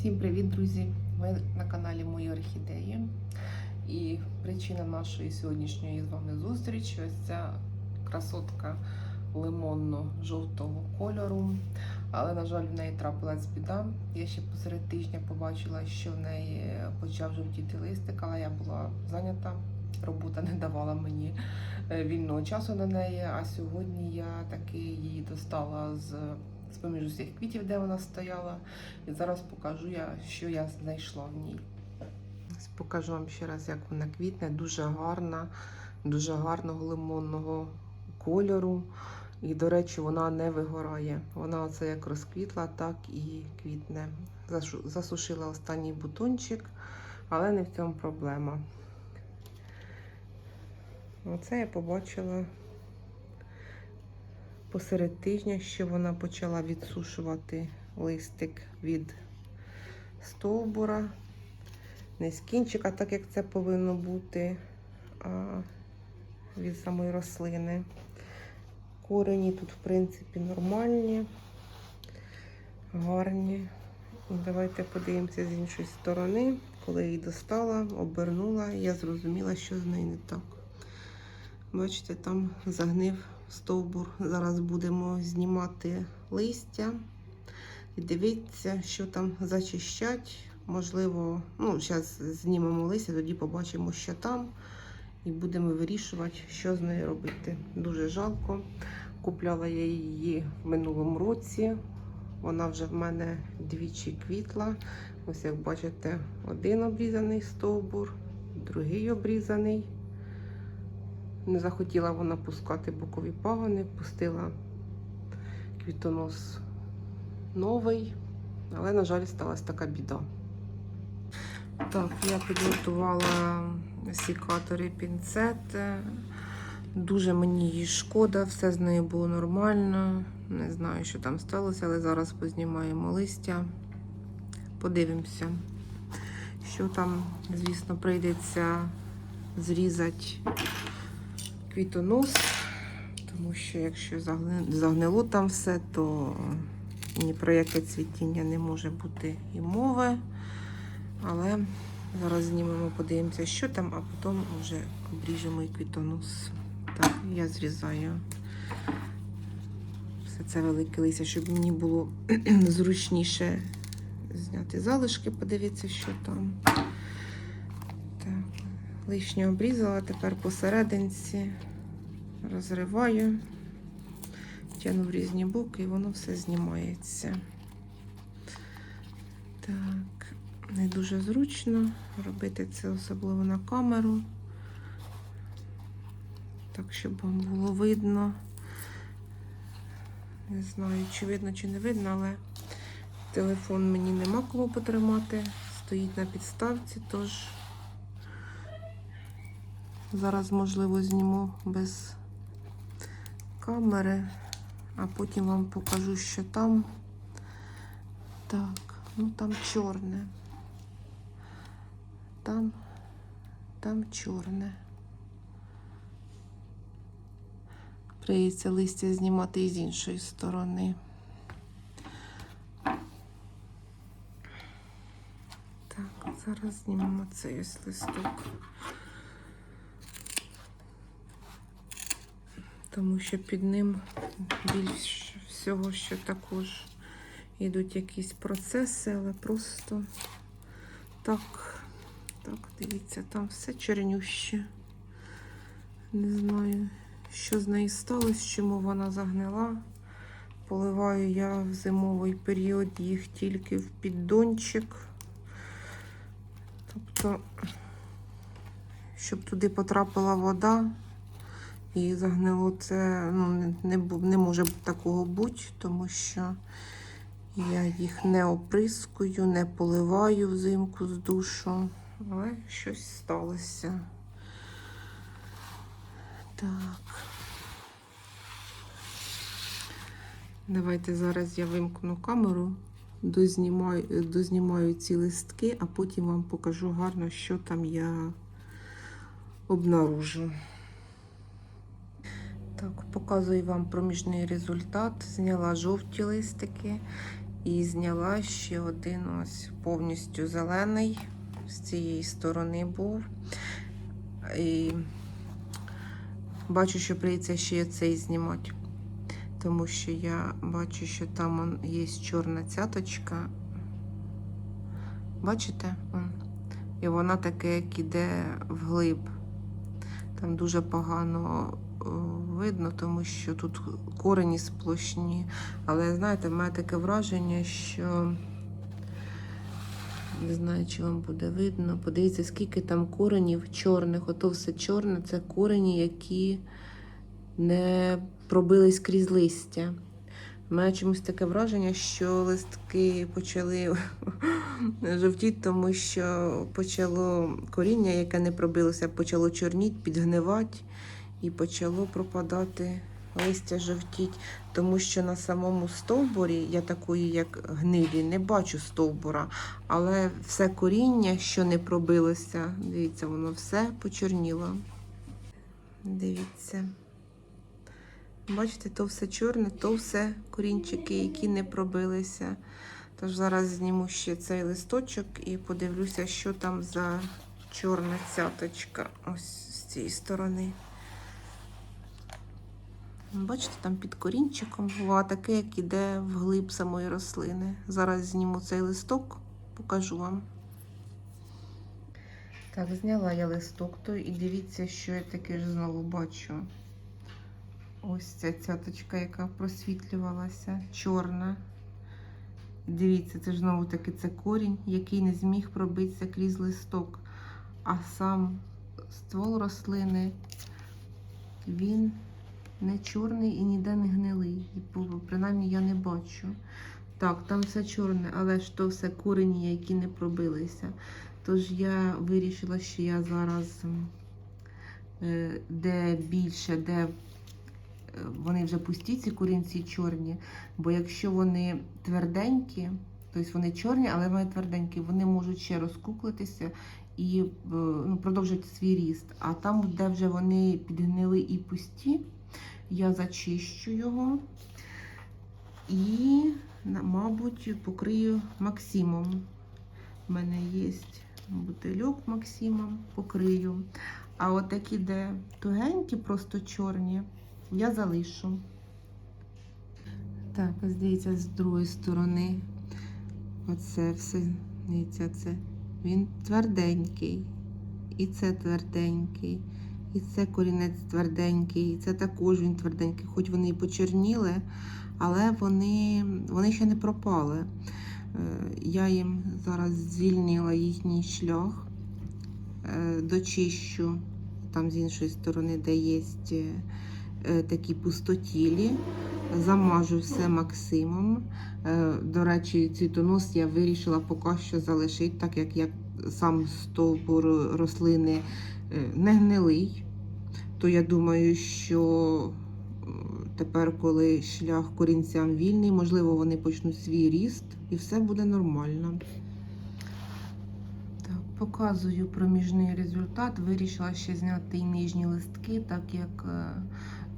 Всім привіт, друзі! Ви на каналі Мої орхідеї. І причина нашої сьогоднішньої з вами зустрічі ось ця красотка лимонно-жовтого кольору. Але, на жаль, в неї трапилась біда. Я ще посеред тижня побачила, що в неї почав жовтіти листик, але я була зайнята. Робота не давала мені е, вільного часу на неї. А сьогодні я таки її достала з з поміж усіх квітів, де вона стояла. І зараз покажу я, що я знайшла в ній. Покажу вам ще раз, як вона квітне. Дуже гарна, дуже гарного лимонного кольору. І, до речі, вона не вигорає. Вона оце як розквітла, так і квітне. Засушила останній бутончик, але не в цьому проблема. Оце я побачила посеред тижня, що вона почала відсушувати листик від стовбура. Не з кінчика, так як це повинно бути, а від самої рослини. Корені тут, в принципі, нормальні, гарні. І давайте подивимося з іншої сторони. Коли її достала, обернула, я зрозуміла, що з нею не так. Бачите, там загнив стовбур. Зараз будемо знімати листя і дивитися, що там зачищать. Можливо, ну, зараз знімемо листя, тоді побачимо, що там, і будемо вирішувати, що з нею робити. Дуже жалко. Купляла я її в минулому році. Вона вже в мене двічі квітла. Ось як бачите, один обрізаний стовбур, другий обрізаний. Не захотіла вона пускати бокові пагони, пустила квітонос новий, але, на жаль, сталася така біда. Так, я підготувала сікатори пінцет. Дуже мені її шкода, все з нею було нормально. Не знаю, що там сталося, але зараз познімаємо листя. Подивимося, що там, звісно, прийдеться зрізати квітонос, тому що якщо загнило там все, то ні про яке цвітіння не може бути і мови. Але зараз знімемо, подивимося, що там, а потім вже обріжемо і квітонос. Так, я зрізаю все це велике листя, щоб мені було зручніше зняти залишки, подивитися, що там. Лишнє обрізала, тепер посерединці розриваю, тягну в різні боки і воно все знімається. Так, не дуже зручно робити це особливо на камеру. Так, щоб вам було видно. Не знаю, чи видно, чи не видно, але телефон мені нема кому потримати. Стоїть на підставці, тож зараз, можливо, зніму без камери, а потім вам покажу, що там. Так, ну там чорне. Там, там чорне. Прийдеться листя знімати і з іншої сторони. Так, зараз знімемо цей ось листок. Тому що під ним більш всього, що також йдуть якісь процеси, але просто так, так, дивіться, там все чорнюще. Не знаю, що з нею сталося, чому вона загнила. Поливаю я в зимовий період їх тільки в піддончик. Тобто, щоб туди потрапила вода і загнило це, ну, не, не, може такого бути, тому що я їх не оприскую, не поливаю взимку з душу, але щось сталося. Так. Давайте зараз я вимкну камеру, дознімаю, дознімаю ці листки, а потім вам покажу гарно, що там я обнаружу. Показую вам проміжний результат. Зняла жовті листики І зняла ще один ось повністю зелений. З цієї сторони був. І бачу, що прийдеться ще цей знімати. Тому що я бачу, що там є чорна цяточка. Бачите? І вона таке, як іде вглиб. Там дуже погано видно, тому що тут корені сплошні. Але знаєте, в мене таке враження, що не знаю, чи вам буде видно. Подивіться, скільки там коренів чорних. Ото все чорне це корені, які не пробились крізь листя. У мене чомусь таке враження, що листки почали жовтіти, тому що почало коріння, яке не пробилося, почало чорніти, підгнивати і почало пропадати листя жовтіть. Тому що на самому стовбурі я такої, як гнилі, не бачу стовбура, але все коріння, що не пробилося, дивіться, воно все почорніло. Дивіться. Бачите, то все чорне, то все корінчики, які не пробилися. Тож зараз зніму ще цей листочок і подивлюся, що там за чорна цяточка ось з цієї сторони. Бачите, там під корінчиком бува таке, як іде вглиб самої рослини. Зараз зніму цей листок, покажу вам. Так, зняла я листок той і дивіться, що я таке ж знову бачу. Ось ця цяточка, яка просвітлювалася, чорна. Дивіться, це ж знову таки це корінь, який не зміг пробитися крізь листок. А сам ствол рослини, він не чорний і ніде не гнилий. Принаймні я не бачу. Так, там все чорне, але ж то все корені, які не пробилися. Тож я вирішила, що я зараз е, де більше, де вони вже пусті, ці корінці чорні. Бо якщо вони тверденькі, тобто вони чорні, але вони тверденькі, вони можуть ще розкуклитися і е, ну, продовжити свій ріст. А там, де вже вони підгнили і пусті, я зачищу його і, мабуть, покрию Максимом. У мене є бутильок Максимом, покрию. А от такі, де тугенькі, просто чорні, я залишу. Так, ось дивіться, з другої сторони. Оце все, дивіться, це. Він тверденький. І це тверденький. І це корінець тверденький, і це також він тверденький. Хоч вони і почерніли, але вони, вони ще не пропали. Е, Я їм зараз звільнила їхній шлях, Е, дочищу там з іншої сторони, де є е, такі пустотілі. Замажу все Максимом. До речі, цвітонос я вирішила поки що залишити, так як я сам стовбур рослини е, не гнилий, то я думаю, що е, тепер, коли шлях корінцям вільний, можливо, вони почнуть свій ріст і все буде нормально. Так, показую проміжний результат. Вирішила ще зняти і нижні листки, так як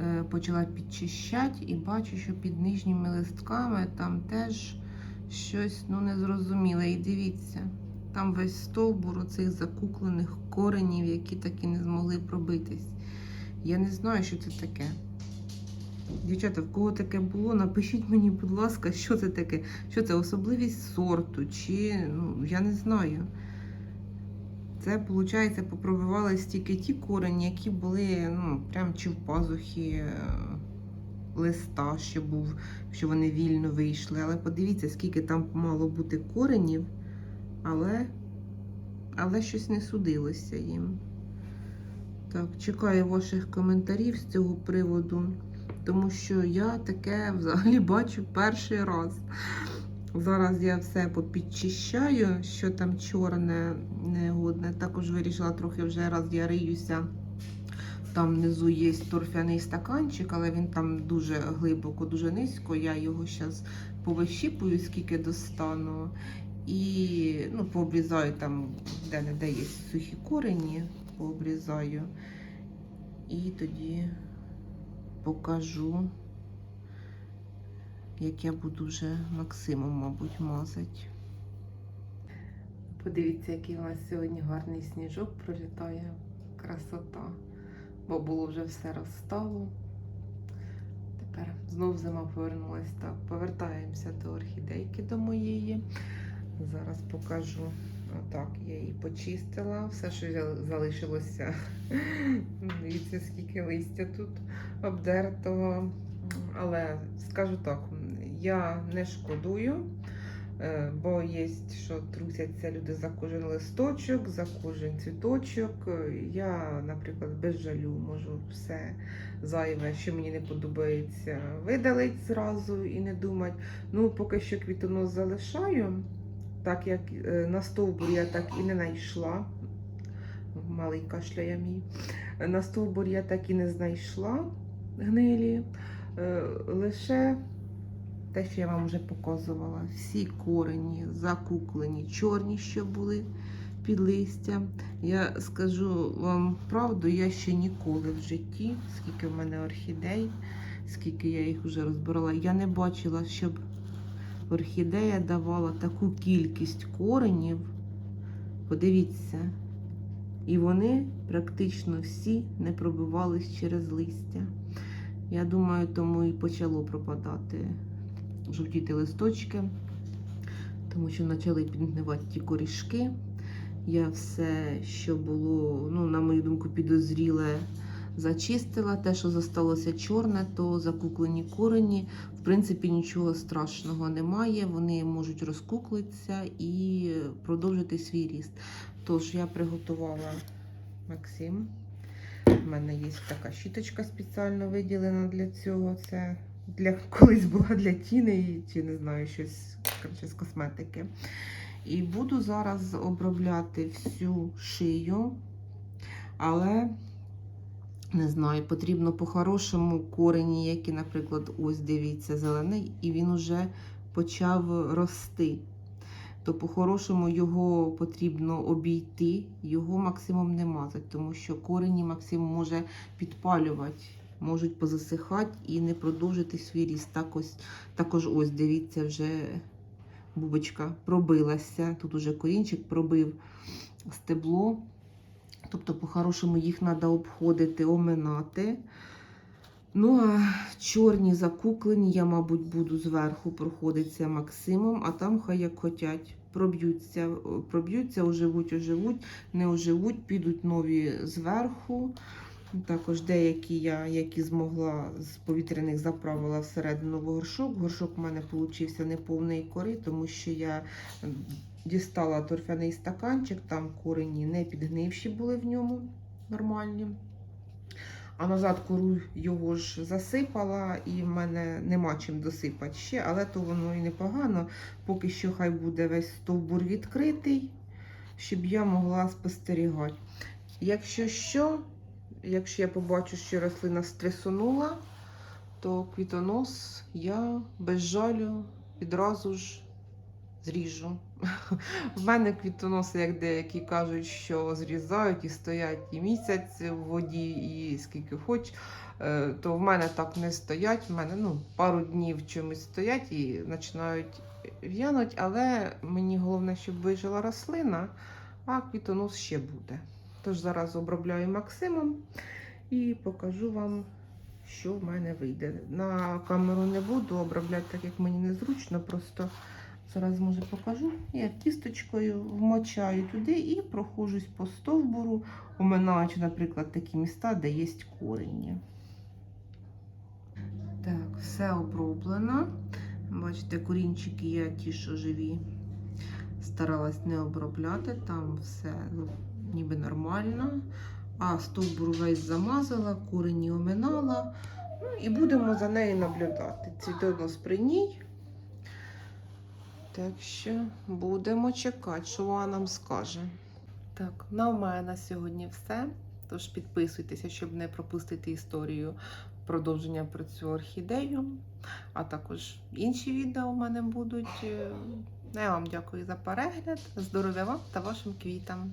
е, почала підчищати і бачу, що під нижніми листками там теж щось ну, незрозуміле. І дивіться, там весь стовбур оцих закуклених коренів, які так і не змогли пробитись. Я не знаю, що це таке. Дівчата, в кого таке було, напишіть мені, будь ласка, що це таке. Що це особливість сорту, чи ну, я не знаю. Це, виходить, попробивались тільки ті корені, які були ну, прям чи в пазухі е, листа, що був, що вони вільно вийшли. Але подивіться, скільки там мало бути коренів, але, але щось не судилося їм. Так, чекаю ваших коментарів з цього приводу, тому що я таке взагалі бачу перший раз. Зараз я все попідчищаю, що там чорне, негодне. Також вирішила трохи вже раз я риюся. Там внизу є торфяний стаканчик, але він там дуже глибоко, дуже низько. Я його зараз повищіпую, скільки достану. І ну, пообрізаю там, де не де є сухі корені, пообрізаю. І тоді покажу, як я буду вже максимум, мабуть, мазати. Подивіться, який у нас сьогодні гарний сніжок пролітає. Красота. Бо було вже все розстало. Тепер знов зима повернулася. Так, повертаємося до орхідейки до моєї. Зараз покажу. Отак, я її почистила. Все, що залишилося. Дивіться, скільки листя тут обдертого. Але скажу так, я не шкодую, е, бо є, що трусяться люди за кожен листочок, за кожен цвіточок. Я, наприклад, без жалю можу все зайве, що мені не подобається, видалити зразу і не думати. Ну, поки що квітонос залишаю, так як е, на стовбур я так і не знайшла. Малий кашляє мій. На стовбур я так і не знайшла гнилі. Е, Лише те, що я вам вже показувала, всі корені закуклені, чорні, що були під листям. Я скажу вам правду, я ще ніколи в житті, скільки в мене орхідей, скільки я їх вже розбирала, я не бачила, щоб орхідея давала таку кількість коренів. Подивіться. І вони практично всі не пробивались через листя. Я думаю, тому і почало пропадати жовтіти листочки, тому що почали підгнивати ті корішки. Я все, що було, ну, на мою думку, підозріле, зачистила. Те, що зосталося чорне, то закуклені корені. В принципі, нічого страшного немає. Вони можуть розкуклитися і продовжити свій ріст. Тож я приготувала Максим. У мене є така щіточка спеціально виділена для цього. Це для колись була для тіни, чи не знаю, щось з косметики. І буду зараз обробляти всю шию, але не знаю, потрібно по-хорошому корені, які, наприклад, ось дивіться, зелений, і він уже почав рости. То по-хорошому його потрібно обійти, його максимум не мазати, тому що корені максимум може підпалювати, можуть позасихати і не продовжити свій ріст. Так ось, також ось, дивіться, вже бубочка пробилася. Тут уже корінчик пробив стебло. Тобто, по-хорошому їх треба обходити, оминати. Ну, а чорні закуклені, я, мабуть, буду зверху проходитися Максимом, а там хай як хотять. Проб'ються, проб'ються, оживуть, оживуть, не оживуть, підуть нові зверху. Також деякі я, які змогла з повітряних заправила всередину в горшок. Горшок у мене получився неповний кори, тому що я дістала торфяний стаканчик, там корені не підгнивші були в ньому нормальні. А назад кору його ж засипала, і в мене нема чим досипати ще, але то воно і непогано. Поки що хай буде весь стовбур відкритий, щоб я могла спостерігати. Якщо що, якщо я побачу, що рослина стресонула, то квітонос я без жалю відразу ж зріжу. В мене квітоноси, як деякі кажуть, що зрізають і стоять і місяць в воді, і скільки хоч, е, то в мене так не стоять. В мене ну, пару днів чомусь стоять і починають в'януть, але мені головне, щоб вижила рослина, а квітонос ще буде. Тож зараз обробляю максимум і покажу вам, що в мене вийде. На камеру не буду обробляти, так як мені незручно, просто. Зараз може покажу. Я кісточкою вмочаю туди і проходжусь по стовбуру, оминаючи, наприклад, такі міста, де є корені. Так, все оброблено. Бачите, корінчики я ті, що живі, старалась не обробляти, там все ну, ніби нормально. А стовбур весь замазала, корені оминала. Ну, і будемо за нею наблюдати. Цвітонос при ній. Так що будемо чекати, що вона нам скаже. Так, на у мене на сьогодні все. Тож підписуйтеся, щоб не пропустити історію продовження про цю орхідею. А також інші відео у мене будуть. Е, Я вам дякую за перегляд. Здоров'я вам та вашим квітам.